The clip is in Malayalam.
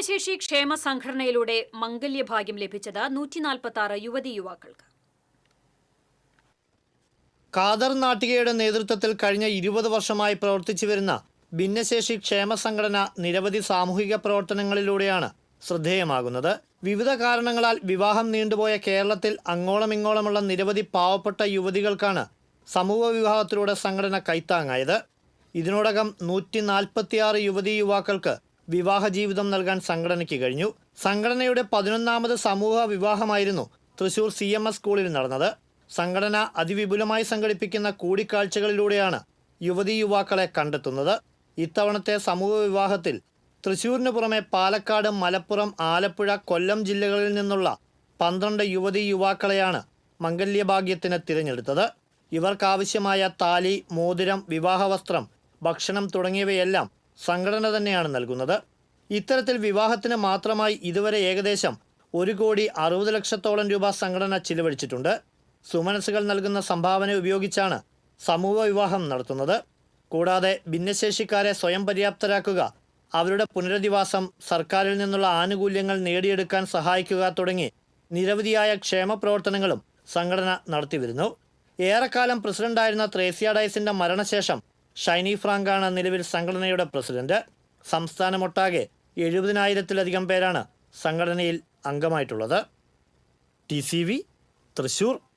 ഭിന്നശേഷി ക്ഷേമ സംഘടനയിലൂടെ മംഗല്യഭാഗ്യം ലഭിച്ചത് നൂറ്റിനാൽപ്പത്തി യുവതി യുവാക്കൾക്ക്. ഖാദർ നാട്ടികയുടെ നേതൃത്വത്തിൽ കഴിഞ്ഞ ഇരുപത് വർഷമായി പ്രവർത്തിച്ചു വരുന്ന ഭിന്നശേഷി ക്ഷേമ സംഘടന നിരവധി സാമൂഹിക പ്രവർത്തനങ്ങളിലൂടെയാണ് ശ്രദ്ധേയമാകുന്നത്. വിവിധ കാരണങ്ങളാൽ വിവാഹം നീണ്ടുപോയ കേരളത്തിൽ അങ്ങോളമിങ്ങോളമുള്ള നിരവധി പാവപ്പെട്ട യുവതികൾക്കാണ് സമൂഹ വിവാഹത്തിലൂടെ സംഘടന കൈത്താങ്ങായത്. ഇതിനോടകം നൂറ്റി നാൽപ്പത്തിയാറ് യുവതി യുവാക്കൾക്ക് വിവാഹ ജീവിതം നൽകാൻ സംഘടനയ്ക്ക് കഴിഞ്ഞു. സംഘടനയുടെ പതിനൊന്നാമത് സമൂഹ വിവാഹമായിരുന്നു തൃശൂർ സി എം എസ് സ്കൂളിൽ നടന്നത്. സംഘടന അതിവിപുലമായി സംഘടിപ്പിക്കുന്ന കൂടിക്കാഴ്ചകളിലൂടെയാണ് യുവതി യുവാക്കളെ കണ്ടെത്തുന്നത്. ഇത്തവണത്തെ സമൂഹ വിവാഹത്തിൽ തൃശൂരിന് പുറമെ പാലക്കാട് മലപ്പുറം ആലപ്പുഴ കൊല്ലം ജില്ലകളിൽ നിന്നുള്ള പന്ത്രണ്ട് യുവതീ യുവാക്കളെയാണ് മംഗല്യഭാഗ്യത്തിന് തിരഞ്ഞെടുത്തത്. ഇവർക്കാവശ്യമായ താലി മോതിരം വിവാഹ വസ്ത്രം ഭക്ഷണം തുടങ്ങിയവയെല്ലാം സംഘടന തന്നെയാണ് നൽകുന്നത്. ഇത്തരത്തിൽ വിവാഹത്തിന് മാത്രമായി ഇതുവരെ ഏകദേശം ഒരു കോടി അറുപത് ലക്ഷത്തോളം രൂപ സംഘടന ചിലവഴിച്ചിട്ടുണ്ട്. സുമനസ്സുകൾ നൽകുന്ന സംഭാവന ഉപയോഗിച്ചാണ് സമൂഹ വിവാഹം നടത്തുന്നത്. കൂടാതെ ഭിന്നശേഷിക്കാരെ സ്വയം പര്യാപ്തരാക്കുക അവരുടെ പുനരധിവാസം സർക്കാരിൽ നിന്നുള്ള ആനുകൂല്യങ്ങൾ നേടിയെടുക്കാൻ സഹായിക്കുക തുടങ്ങി നിരവധിയായ ക്ഷേമ പ്രവർത്തനങ്ങളും സംഘടന നടത്തിവരുന്നു. ഏറെക്കാലം പ്രസിഡന്റായിരുന്ന ത്രേസ്യ ഡൈസിന്റെ മരണശേഷം ഷൈനി ഫ്രാങ്കാണ് നിലവിൽ സംഘടനയുടെ പ്രസിഡന്റ്. സംസ്ഥാനമൊട്ടാകെ എഴുപതിനായിരത്തിലധികം പേരാണ് സംഘടനയിൽ അംഗമായിട്ടുള്ളത്. T C V Thrissur